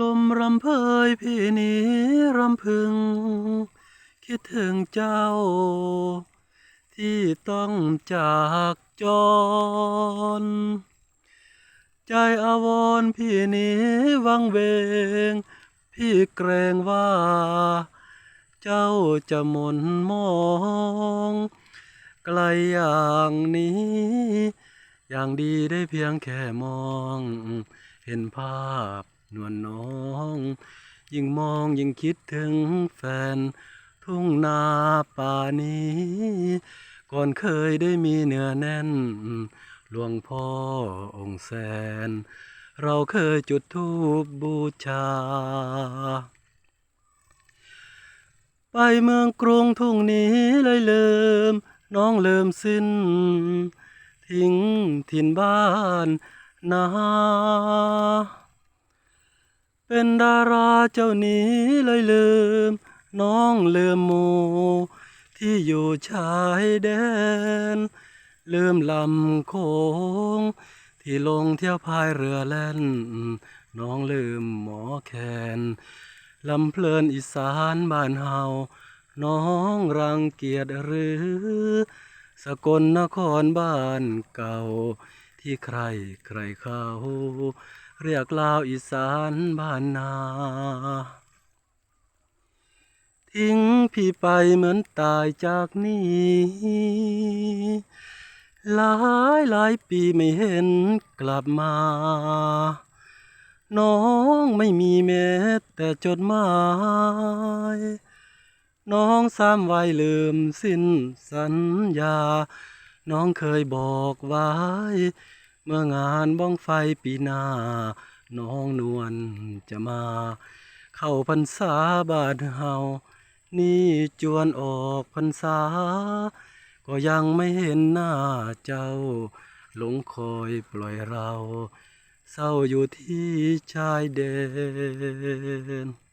ลมรำเพยพี่นี้รำพึง คิดถึงเจ้า ที่ต้องจากจร ใจอาวรพี่นี้วังเวง พี่เกรงว่า เจ้าจะหมนมองไกลอย่างนี้ อย่างดีได้เพียงแค่มอง เห็นภาพ นวลน้อง ยิ่งมองยิ่งคิดถึงแฟน ทุ่งนาป่านี้ ก่อนเคยได้มีเนื้อแน่น หลวงพ่อองค์แสน เราเคยจุดธูปบูชา ไปเมืองกรุงทุ่งนี้เลยเลิมน้องเลิมสิ้น ทิ้งถิ่นบ้านนา เป็นดาราเจ้านี้เลยลืม น้องลืมหมูที่อยู่ชายแดน ลืมลำโคงที่ลงเที่ยวพายเรือแล่น น้องลืมหมอแคนลำเพลินอีสานบ้านเฮา น้องรังเกียจหรือ สกลนครบ้านเก่า ที่ใครใครเขา เรียกลาวอีสานบ้านนา ทิ้งพี่ไปเหมือนตายจากนี้หลายหลายปีไม่เห็นกลับมา น้องไม่มีแม้แต่จดหมาย น้องสามวัยลืมสิ้นสัญญา น้องเคยบอกไว้ เมื่องานบ้องไฟปีหน้า น้องนวลจะมา เข้าพรรษาบาดเฮา นี่จวนออกพรรษา ก็ยังไม่เห็นหน้าเจ้า หลงคอยปล่อยเรา เศร้าอยู่ที่ชายแดน